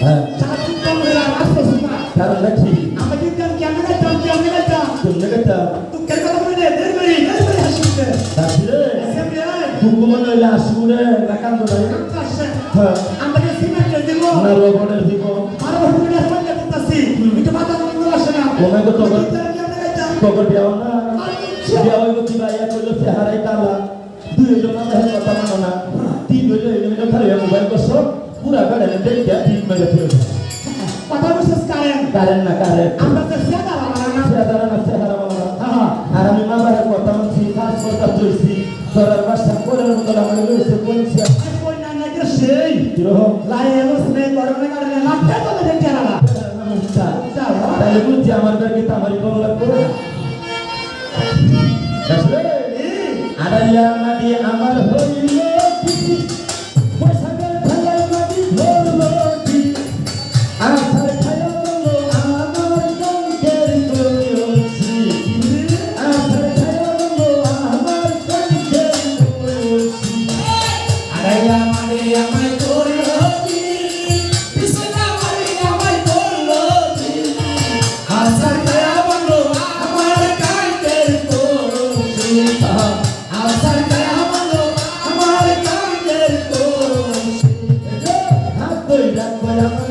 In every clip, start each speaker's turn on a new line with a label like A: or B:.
A: হ্যাঁ।
B: সারা চিত্তম হয়ে আসতে শুনা
A: কারণটা কি
B: আমরা কিন্তু কেমন যাইতাম কেমন যাইতাম
A: তুমি গেতা
B: তুই কেন কথা বলে দের বেরি দের বেরি হাসিতে
A: তাহলে
B: এসএমবি আই
A: দুকুমন হইলে আসুরে রাখান তো নাই।
B: কাছে
A: হ্যাঁ।
B: আমরা কি সিমেন্ট দিব।
A: না রবনের দিব
B: আর হুকুমে আসমান করতেছি এটা মাথা বন্ধ আসে না
A: ওমে তো
B: যাইতাম
A: তখন বিয়াও না বিয়া হইব কিবা ইয়া কইলো চেহারাই কালা দুই হইল কথা মানো না তিন মোবাইল করছ। পুরা গাড়ি দেখে ঠিক মেরে ফেলো
B: কথা বিশেষ করেন
A: কারেন না কারেন
B: আমরা তো সেটা বাবা না
A: চেহারা না চেহারা বাবা আর আমি মা বাবার কথা মানছি কাজ করতে চলছি ধরার বাসা করে মতো আমার লইছে বলছি
B: কই না না যে সেই
A: কীরকম
B: লাই এমস নে করনে কারণে লাটটা তো দেখতে না
A: তাহলে বুঝছি আমার ব্যাগে তো আমারই কম লাগবে আসলে আড়াইয়া মাটি আমার হইল কি? বৈশাখের 사랑을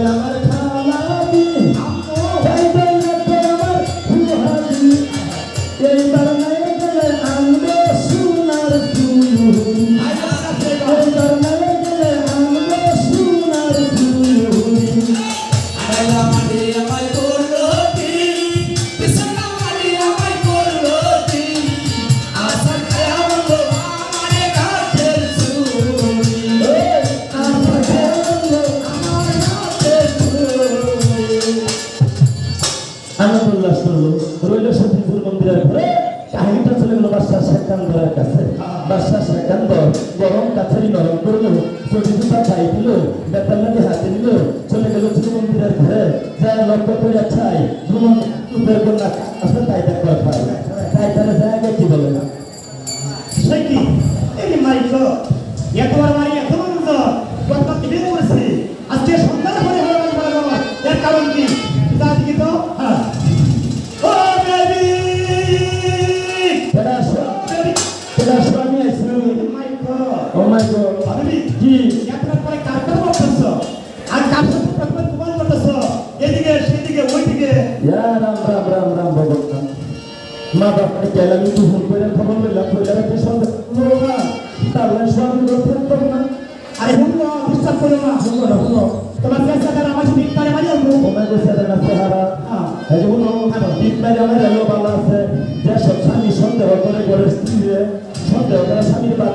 A: de la madre গরম নরম করল চটি দুটা খাই দিল বেতাল লাগে হাতে নিল চলে গেল ছোট মন্দিরের ঘরে। যা লক্ষ্য করে ছাই ভ্রমণ তুপের কন্যা আসলে তাই খাই গড
B: ভাবি
A: কি
B: একবার পরে কার কথা বলতেছ? আর কার সাথে প্রথমে তোমার করতেছ এদিকে সেদিকে ওইদিকে।
A: ইয়া রাম রাম রাম রাম ভগবান। মা বাপরে গেলাম কিন্তু ভুল করে খবর লইলাম কইলাম কি সন্দেহ না। তাহলে স্বামী রক্ষা করো না।
B: আরে হুম বিশ্বাস করো না।
A: শুনো না শুনো
B: তোমার কাছে তারা আমার সাথে পারে মারি হ্যাঁ।
A: এই আমার এলো ভালো আছে। যে সব স্বামী সন্দেহ করে করে স্ত্রীরে সন্দেহ করে স্বামীর বাদ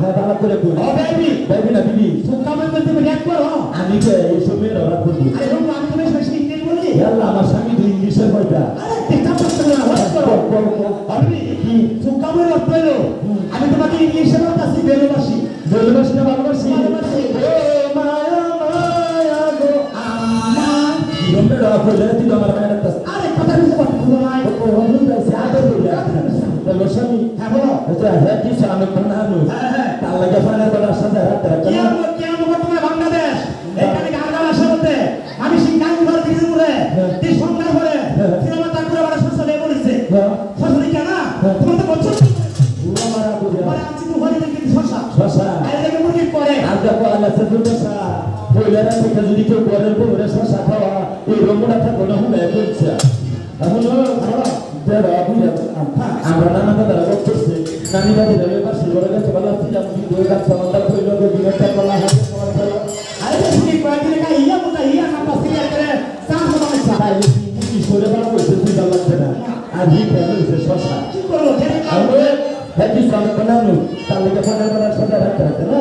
B: নষ্ট করে
A: হ্যাঁ কই
B: ও বেবি
A: ভাইবি না বিবি
B: মুড়ি বলতে তুমি রেড করো
A: আমি তো এইসব মেয়েরা ওরা করব
B: আরে হুঙ্গা আমি তুমি বেশি ইংলিশ বলি
A: আল্লাহ আমার স্বামী তো ইংলিশের কয়টা
B: আরে ডিস্টার্ব নষ্ট না হোল্ড করো ইংলিশে আরে কথা বুঝতে হ্যাঁ বলো
A: আচ্ছা হ্যাঁ
B: হ্যাঁ, হ্যাঁ।
A: বড় সাথে হাত রাখতে
B: কি আমো কি আমো তোমার বাংলাদেশ? এখানে গান গান আসা আমি সিংহাং ঘর দিদি মুরে
A: হ্যাঁ।
B: সন্ধ্যা করে
A: হ্যাঁ।
B: সিনেমা তার করে বড় সসলে বলেছে
A: হ্যাঁ।
B: কেন?
A: হ্যাঁ।
B: তোমার তো বছর
A: মারা কইরা
B: পরে আনছি তো হরি দেখি শশা।
A: শশা।
B: আরে দেখে মুরগি করে
A: আর দেখো আল্লাহ সে দুর্দশা কইলারা থেকে যদি কেউ ঘরের বউরে শশা খাওয়া এই রমনা থাকো না হুমে বলছে তুই আমি দুই গাছ সমান্দার কইলো বিনটা বলা হাতে বলা
B: আরে দেখি কয়েকদিন কা ইয়া মুটা ইয়া না পাসি করে সাম সময় চা
A: কি সরে বার কইছে তুই না আর হি কেন সে শশা
B: কি করল
A: লেগে ফানের বড় সাদা রাখতে রাখতে না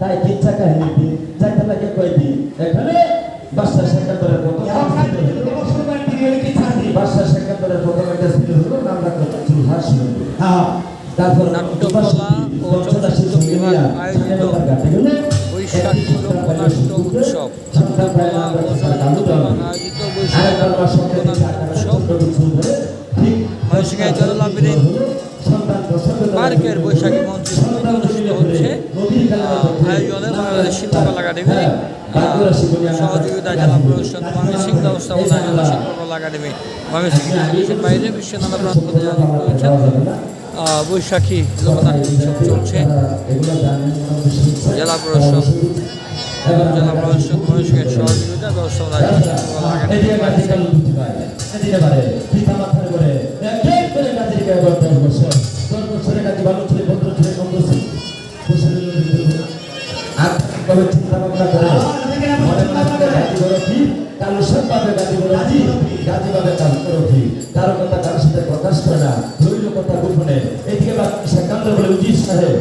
A: তাই কিচ্ছা কাহিনী দিন। যাইতে লাগে কয়দিন এখানে বাচ্চা সাক্ষাতের প্রথম বাচ্চা সাক্ষাতের প্রথম একটা ছিল হলো নাম রাখল চুলহাস নদী তারপর
C: নাট্যকলা ও চলচ্চিত্র বিভাগ আয়োজিত বৈশাখ লোকনাট্য উৎসব। আয়োজিত বৈশাখ লোকনাট্য উৎসব পার্কের বৈশাখী মঞ্চে অনুষ্ঠিত হচ্ছে আয়োজনে বাংলাদেশ শিল্পকলা একাডেমি সহযোগিতা জেলা প্রশাসন ময়মনসিংহ ব্যবস্থাপনা জেলা শিল্পকলা একাডেমি ময়মনসিংহ দেশের বাইরে বিশ্বের নানা প্রান্ত আহ, বৈশাখী লোকনাট্য উৎসব চলছে। জেলা প্রশাসন জেলা প্রশাসন মহেশখালীর সহযোগিতা ব্যবস্থাপনা শিল্পকলা একাডেমি
A: কারও। কথা কারোর সাথে প্রকাশ করে না। রইল কথা গোপনে। এদিকে সেকান্দর বলে উচিত সাহেব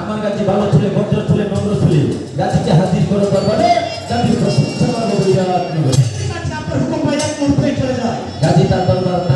A: আমার কাছে ভালো ছেলে ভদ্র ছেলে নম্র ছেলে। গাছিকে হাজির করে দরবারে। গাছির প্রশংসা করব বিরাট নিবে। গাজী তার দরবার তার পিতার দরবারে